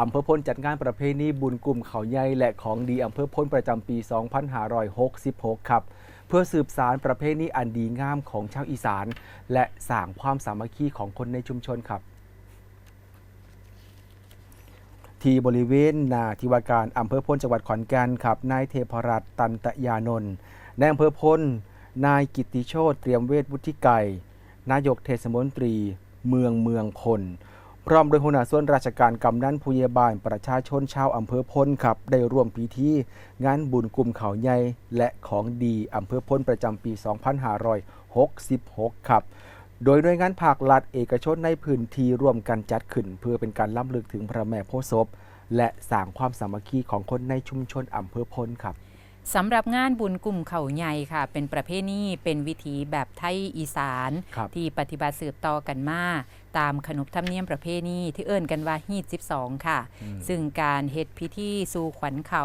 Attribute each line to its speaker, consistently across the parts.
Speaker 1: อำเภอพ้นจัดงานประเพณีบุญกลุ่มเขาใหญ่และของดีอำเภอพ้นประจำปี 2566 ครับ เพื่อสืบสารประเพณีอันดีงามของชาวอีสาน และสร้างความสามัคคีของคนในชุมชนครับที่บริเวณนาทิวาการอำเภอพ้นจังหวัดขอนแก่นครับนายเทพรัตน์ตันตยานนท์ในอำเภอพ้นนายกิตติโชตเตรียมเวทวุฒิไก่นายกเทศมนตรี เมืองเมืองพล พร้อมโดยหัวหน้าส่วนราชการกำนันผู้ใหญ่บ้านประชาชนชาวอำเภอพนครับ ได้ร่วมพิธีงานบุญกลุ่มเขาใหญ่และของดีอำเภอพนประจำปี 2566 ครับ โดยหน่วยงานภาครัฐเอกชนในพื้นที่ร่วมกันจัดขึ้น เพื่อเป็นการล้ำลึกถึงพระแม่โพธิ์ศพและสร้างความสามัคคีของคนในชุมชนอำเภอพนครับ
Speaker 2: สำหรับงานบุญกลุ่มเขาใหญ่ค่ะ เป็นประเพณีเป็นวิถีแบบไทยอีสาน
Speaker 1: ครับ
Speaker 2: ที่ปฏิบัติสืบต่อกันมา ตามขนบธรรมเนียมประเพณีที่เอิ่นกันว่าฮีด12 ค่ะซึ่งการเฮ็ดพิธีสู่ขวัญเขา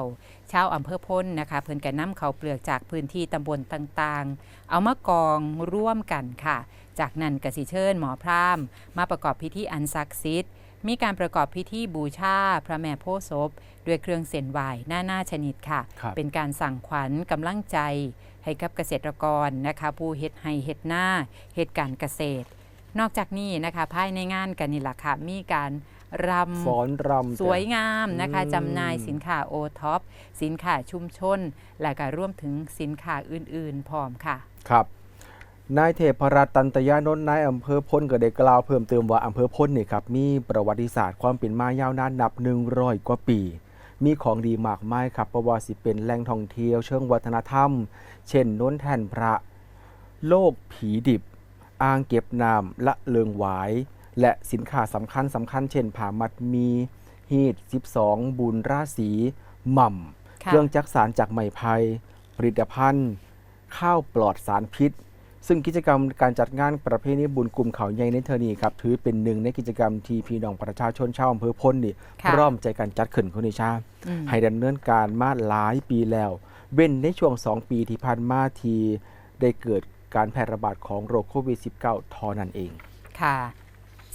Speaker 2: ชาวอำเภอพ้นนะคะ เพิ่นกันนำเขาวเปลือกจากพื้นที่ตำบลต่างๆ เอามากองร่วมกันค่ะ จากนั้นกสิเชิญหมอพราหมณ์มาประกอบพิธีอันศักดิ์สิทธิ์ มีการประกอบพิธีบูชาพระแม่โพธิ์ศพด้วยเครื่องเส้นไหว้หน้าหน้าชนิดค่ะ
Speaker 1: ครับ
Speaker 2: เป็นการสั่งขวัญกำลังใจให้กับเกษตรกรนะคะผู้เฮ็ดให้เฮ็ดหน้าเฮ็ดการเกษตร นอกจากนี้นะคะภายในงานกันนี่แหละค่ะมีการรำ
Speaker 1: ฟ้อนรำ
Speaker 2: สวยงามนะคะ
Speaker 1: อืม
Speaker 2: จำหน่ายสินค้าโอท็อปสินค้าชุมชน และก็ร่วมถึงสินค้าอื่นๆ พร้อมค่ะ
Speaker 1: ครับ นายเทพรัตน์ตันตยานนท์นายอำเภอพ้นก็ได้กล่าวเพิ่มเติมว่าอำเภอพ้นนี่ครับมีประวัติศาสตร์ความเป็นมายาวนานนับ 100 กว่าปี มีของดีมากมายครับเพราะว่าสิเป็นแหล่งท่องเที่ยวเชิงวัฒนธรรม เช่นโน้นแท่นพระ โลกผีดิบ อ่างเก็บน้ำละเลิงหวาย และสินค้าสำคัญสำคัญ เช่นผ้ามัดมีฮีด12 บุญราศีหม่ำ
Speaker 2: ค่ะ
Speaker 1: เครื่องจักสารจากไม้ไผ่ผลิตภัณฑ์ ข้าวปลอดสารพิษ ซึ่งกิจกรรมการจัดงานประเพณีบุญกลุ่มเขาใหญ่ในเทอนี้ครับถือเป็นหนึ่งในกิจกรรมที่พี่น้องประชาชนชาวอำเภอพ้นนี่
Speaker 2: ค่ะ
Speaker 1: ร่วมใจกันจัดขึ้นคุณนิชา
Speaker 2: อืม
Speaker 1: ให้ดำเนินการมาหลายปีแล้ว เว้นในช่วง 2 ปีที่ผ่านมาที่ได้เกิดการแพร่ระบาดของโรคโควิด -19 ทอนั่นเอง
Speaker 2: ค่ะ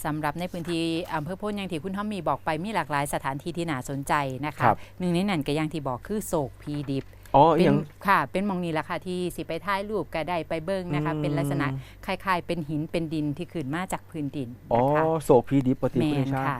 Speaker 2: สำหรับในพื้นที่อำเภอโพ้นอย่างที่คุณทอมมีบอกไปมีหลากหลายสถานที่ที่น่าสนใจนะคะ
Speaker 1: ครับ
Speaker 2: หนึ่งในนั้นก็อย่างที่บอกคือโศกพีดิบ
Speaker 1: อ๋อ
Speaker 2: เป็
Speaker 1: อนย่าง
Speaker 2: ค่ะ เป็นหมองนี้แหละค่ะที่สิไปถ่ายรูปก็ได้ไปเบิ้งนะคะ
Speaker 1: อืม
Speaker 2: เป็นลักษณะคล้ายๆ เป็นหินเป็นดินที่ขึ้นมาจากพื้นดิน
Speaker 1: อ๋อ
Speaker 2: นะคะ
Speaker 1: โศกพีดิปกติ
Speaker 2: แม
Speaker 1: คุณนิ
Speaker 2: น
Speaker 1: ชา
Speaker 2: ค่ะ